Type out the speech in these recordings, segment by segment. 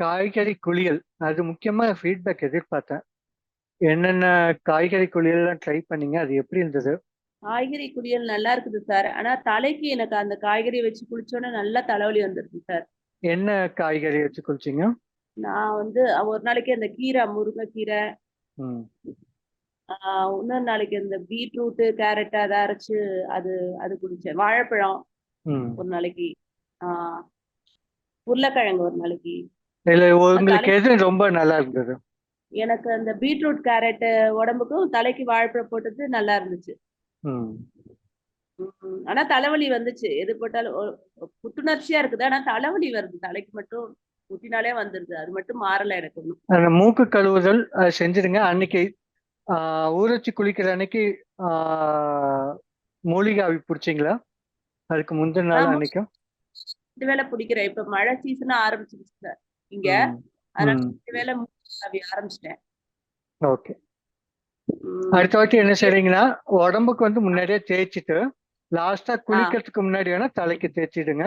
காய்கறி குளியல் அது முக்கியமா ஃபீட்பேக் எதிர்பார்த்தேன். என்னென்ன காய்கறி குளியல்லாம் ட்ரை பண்ணீங்க? அது எப்படி இருந்தது? காய்கறி குளியல் நல்லா இருக்குது சார். ஆனா தலைக்கு எனக்கு அந்த காய்கறி வச்சு குளிச்சோனே நல்லா தலைவலி வந்துருது சார். என்ன காய்கறி வச்சு குளிச்சீங்க? நான் வந்து ஒரு நாளைக்கு அந்த கீரை, முருங்கைக்கீரை ம். ஆ இன்னொரு நாளைக்கு இந்த பீட்ரூட்டு, கேரட் அத அரைச்சு அது அது குடிச்சேன். வாழைப்பழம் ம். ஒரு நாளைக்கு. ஆ உருளைக்கிழங்கு ஒரு நாளைக்கு. உங்களுக்கு எது ரொம்ப நல்லா இருந்தது? எனக்கு அந்த பீட்ரூட், கேரட் உடம்புக்கும், தலைக்கு வாழைப்பழம் போட்டது நல்லா இருந்துச்சு. ஆனா தலைவலி வந்துச்சு. எது போட்டாலும் புத்துணர்ச்சியா இருக்குது. ஆனா தலைவலி வருது. தலைக்கு மட்டும் ஊத்தினாலே வந்துருது. அது மட்டும் மாறல எனக்கு மூக்கு கழுவுதல் அத செஞ்சுடுங்க. அன்னைக்கு வச்சு குளிக்கிற அன்னைக்கு மூலிகை ஆவி புடிச்சீங்களா? அதுக்கு முந்தின நாள். அன்னைக்கும்? 2 வேளை பிடிக்கிறேன். இப்ப மழை சீசன் ஆரம்பிச்சிருச்சு சார் இங்க. ம். அதனால ம். 2 வேளை மூலிகை ஆவி ஆரம்பிச்சுட்டேன். ஓகே. அடுத்த வாட்டி என்ன செய்றீங்கன்னா, உடம்புக்கு வந்து முன்னாடியே தேய்ச்சுட்டு, லாஸ்ட்டா ஆ. குளிக்கிறதுக்கு முன்னாடி வேணா தலைக்கு தேய்ச்சிடுங்க.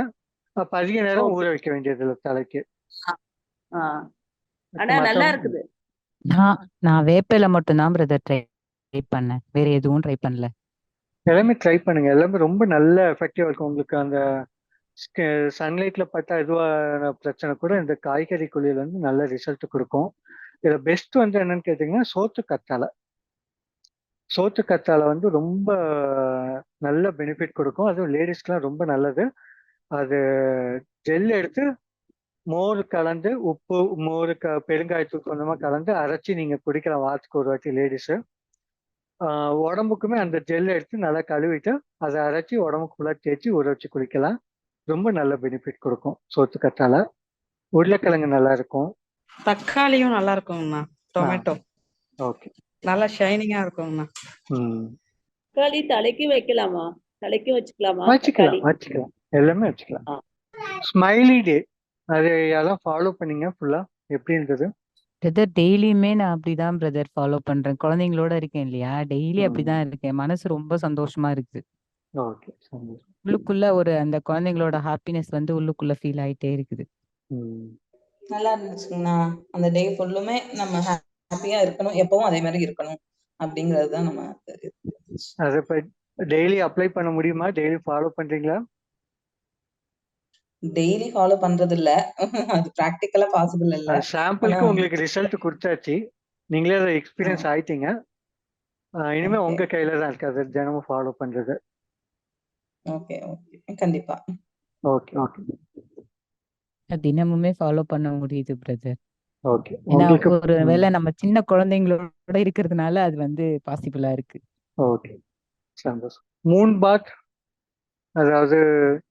அப்ப அதிக நேரம் ஊற. வைக்க வேண்டியதில்ல தலைக்கு. ஆ. ஆ. ஆனா நல்லா இருக்குது. நான் நான் வேப்பில மட்டும் தான் பிரதர் ட்ரை பண்ணேன். வேற எதுவும் ட்ரை பண்ணல. எல்லாமே ட்ரை பண்ணுங்க. எல்லாமே ரொம்ப நல்ல எஃபெக்டிவா இருக்கும். உங்களுக்கு அந்த சன்லைட்ல பார்த்தா எதுவான பிரச்சனை கூட இந்த காய்கறி குளியல் வந்து நல்ல ரிசல்ட் கொடுக்கும் இதுல பெஸ்ட் வந்து என்னன்னு கேட்டீங்கன்னா, சோத்து கத்தாழை. சோத்து கத்தாழை வந்து ரொம்ப நல்ல பெனிஃபிட் கொடுக்கும் அதுவும் லேடீஸ்க்குலாம் ரொம்ப நல்லது. அது ஜெல் எடுத்து மோர் கலந்து, உப்பு, மோர், க பெருங்காயத்தூள் கொஞ்சமாக கலந்து அரைச்சி நீங்க குடிக்கலாம் வாரத்துக்கு ஒரு வாட்டி லேடிஸு உடம்புக்குமே அந்த ஜெல் எடுத்து நல்லா கழுவிட்டு, அதை அரைச்சி உடம்புக்கு தேய்ச்சி ஊற வச்சு குளிக்கலாம். ரொம்ப நல்ல பெனிஃபிட் குடுக்கும் சோத்து கத்தாழை. உருளைக்கிழங்கு நல்லா இருக்கும். தக்காளியும் நல்லா இருக்குங்கண்ணா. ஆ. டொமேட்டோ. ஓகே. நல்லா ஷைனிங்கா இருக்குங்கண்ணா. ம். தக்காளி தலைக்கு வைக்கலாமா? தலைக்கும் வச்சுக்கலாமா? வச்சுக்கலாம். வச்சுக்கலாம். எல்லாமே வச்சுக்கலாம். Smiley day. அது ஃபாலோ பண்ணீங்க ஃபுல்லா? எப்படி இருந்தது? பிரதர் டெய்லியுமே நான் அப்படிதான் பிரதர் ஃபாலோ பண்றேன். குழந்தைங்களோட இருக்கேன் இல்லையா? டெய்லி. அப்படிதான் இருக்கேன். மனசு ரொம்ப சந்தோஷமா இருக்குது. உள்ளுக்குள்ள ஒரு அந்த குழந்தைங்களோட ஹாப்பினஸ் வந்து உள்ளுக்குள்ள ஃபீல் ஆயிட்டே இருக்குது. நல்லா இருந்துச்சுங்கண்ணா. அந்த டே ஃபுல்லுமே நம்ம ஹேப்பியா இருக்கணும். எப்பவும் அதே மாரி இருக்கணும். அப்படிங்கிறது தான் நம்ம. அத இப்ப டெய்லி அப்ளை பண்ண முடியுமா? டெய்லி ஃபாலோ பண்றீங்களா? டெய்லி ஃபாலோ பண்றது இல்ல. அது பிராக்டிகலா பாசிபிள் இல்ல. சாம்பிளுக்கு உங்களுக்கு ரிசல்ட் குடுத்தாச்சு. நீங்களே அத. எக்ஸ்பீரியன்ஸ் ஆயிட்டீங்க. இனிமே. உங்க கையில தான் இருக்கு. அத தினமும் ஃபாலோ பண்றது. Okay, okay. கண்டிப்பா. Okay, okay. தினமுமே ஃபாலோ பண்ண முடியுது பிரதர். ஓகே. ஏன்னா ஒரு. வேளை நம்ம சின்ன குழந்தைங்களோட இருக்கிறதுனால அது வந்து பாசிபிளா இருக்கு. ஓகே. சந்தோஷம். மூன் பாத் அதாவது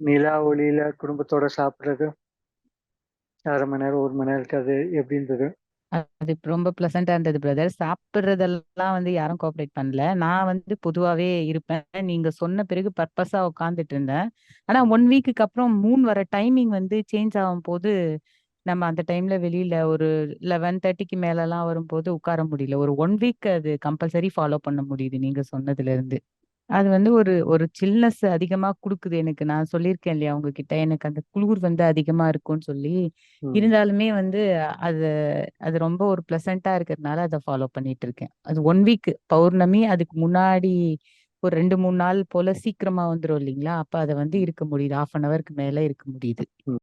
நிலா ஒளியில குடும்பத்தோட சாப்பிடுறது. 1/2 மணி நேரம், 1 மணி நேரம் இருக்காது. எப்படி இருந்தது? அது ரொம்ப ப்ளசன்ட்டா இருந்தது பிரதர். சாப்பிடுறதெல்லாம் வந்து யாரும் கோஆப்ரேட் பண்ணல. நான் வந்து பொதுவாவே இருப்பேன். நீங்க சொன்ன பிறகு பர்பஸா உட்காந்துட்டு இருந்தேன். ஆனா ஒன் வீக்குக்கு அப்புறம் மூன் வர டைமிங் வந்து சேஞ்ச் ஆகும்போது, நம்ம அந்த டைம்ல வெளியில ஒரு 11:30க்கு மேலலாம் வரும்போது உட்கார முடியல. ஒரு ஒன் வீக் அது கம்பல்சரி ஃபாலோ பண்ண முடியுது நீங்க சொன்னதுலருந்து. அது வந்து ஒரு ஒரு சில்னஸ் அதிகமா குடுக்குது எனக்கு. நான் சொல்லியிருக்கேன் இல்லையா உங்ககிட்ட, எனக்கு அந்த குளுர் வந்து அதிகமா இருக்கும்னு சொல்லி. ம். இருந்தாலுமே வந்து அது அது ரொம்ப ஒரு ப்ளசன்ட்டா இருக்கிறதுனால அத ஃபாலோ பண்ணிட்டு இருக்கேன். அது 1 வீக் பௌர்ணமி அதுக்கு முன்னாடி ஒரு 2, 3 நாள் போல சீக்கிரமா வந்துரும் இல்லைங்களா? அப்ப அத வந்து இருக்க முடியுது. 1/2 அன் ஹவருக்கு மேல இருக்க முடியுது. ம்.